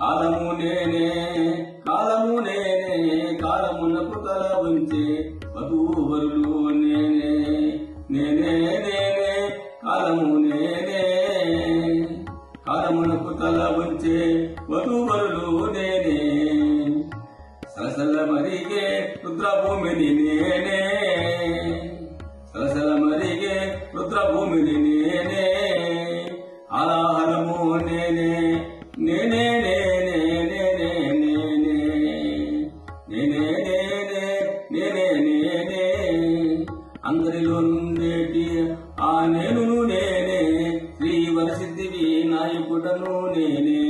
కాలము నేనే కాలము నేనే కాలమునకు తల ఉంచే వధూవరులు నేనే. నేనే నేనే కాలము నేనే కాలమునకు తల ఉంచే వధూవరులు నేనే. సలసల మరిగే రుద్రభూమిని నేనే. సలసల మరిగే రుద్రభూమిని నేనే. ఆలాహనము నేనే. అందరిలో నుండేటి ఆ నేను నేనే శ్రీ వరసిద్ధివి నాయకుడను నేనే.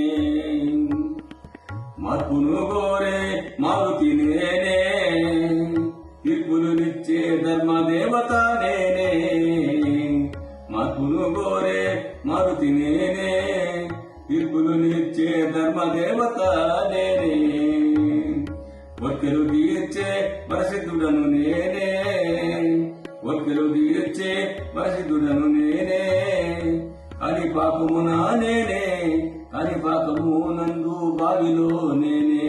మార్పును కోరే మారుతి నేనే తీర్పులు నిచ్చే ధర్మదేవత నేనే. మార్పును కోరే మారుతి నేనే తీర్పులు నిచ్చే ధర్మదేవత నేనే. ఒక్కరు తీర్చే వరసిద్ధుడను హరిపాకము నందు బావిలో నేనే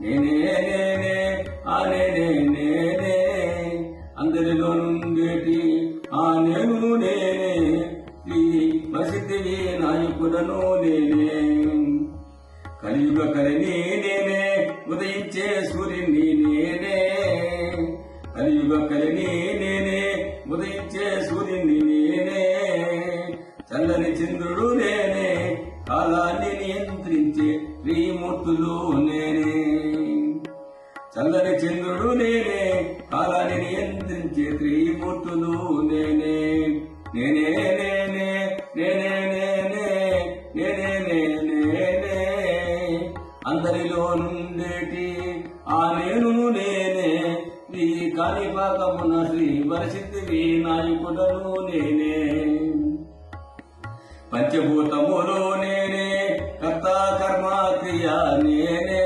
నేనే నేనే ఆ నేనే నేనే. అందరిలో నుండేటి ఆ నేను నేనే ఈ ప్రసిద్ధివి నాయకుడను నేనే. కలియుగ కలిని నేనే ఉదయించే సూర్యుని నేనే. కలియుగ కలిని నేనే ఉదయించే సూర్యుని నేనే. చల్లని చంద్రుడు నేనే. కాలాన్ని నియంత్రించే శ్రీమూర్తులు నేనే. చల్లని చంద్రుడు నేనే కాలాన్ని నియంత్రించే శ్రీమూర్తులు నేనే. నేనే నేనే నేనే నేనే నేనే నేనే అందరిలో నుండేటి ఆ నేను నేనే. నీ కాళీపాకమున్న శ్రీ పరిశుద్ధి వినాయకుడను నేనే. పంచభూతములో నేనే కర్త కర్మ క్రియ నేనే.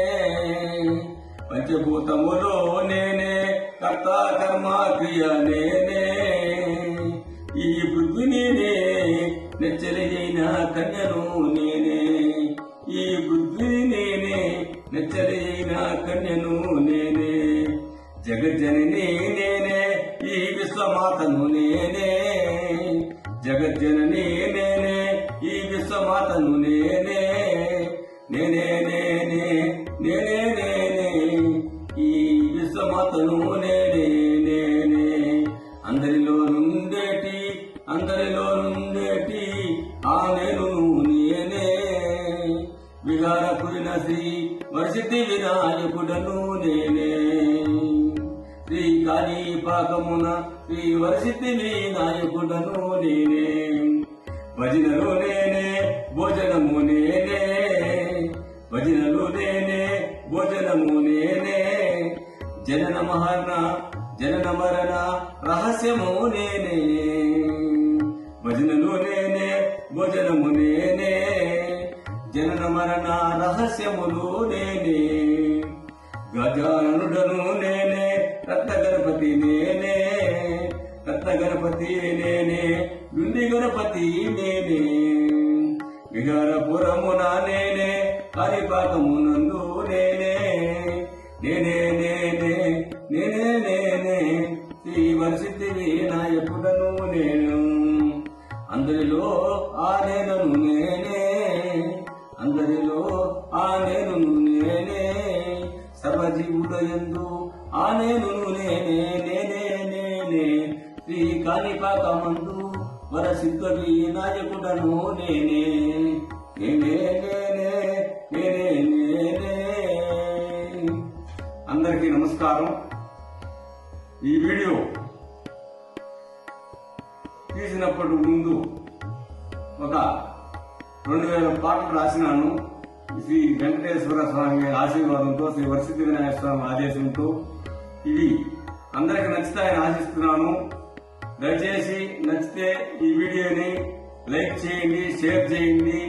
పంచభూతములో నేనే కర్త కర్మ క్రియ నేనే. ఈ పృథ్వీని నేనే నెచ్చలైన కన్యను నేనే. ఈ పృథ్వీని నేనే నెచ్చలైన కన్యను నేనే. జగజ్జని నేనే నేనే నేనే నేనే ఈ విశ్వమాతను నేనే నేనే అందరిలో నుండేటి అందరిలో నుండేటి ఆ నేను నేనే విహారపురిన శ్రీ వర్షితి వినాయకుడను నేనే శ్రీ కాళీపాకమున శ్రీ వర్షితి వినాయకుడను నేనే నేనే జనన మహన జనన మరణ రహస్యము నేనే. భజనలు నేనే భోజనము నేనే జనన మరణ రహస్యములు నేనే. గజానుడను నేనే రత్న గణపతి నేనే రత్న గణపతి నేనే గుండి గణపతి నేనే. విహారపురమున నేనే హరిపాకమునందు నేనే. నేనే శ్రీ కాణిపాకమందు వరసిద్ధ నాయకుడను నేనే. నేనే నేనే నేనే నేనే. అందరికీ నమస్కారం. ఈ వీడియో తీసినప్పటి ముందు ఒక రెండు వేల పాటలు రాసినాను. శ్రీ వెంకటేశ్వర స్వామి ఆశీర్వాదంతో శ్రీ వరసిద్ధి వినాయక స్వామి ఆదేశంతో. ఇవి అందరికి నచ్చుతాయని ఆశిస్తున్నాను. దయచేసి నచ్చితే ఈ వీడియోని లైక్ చేయండి షేర్ చేయండి.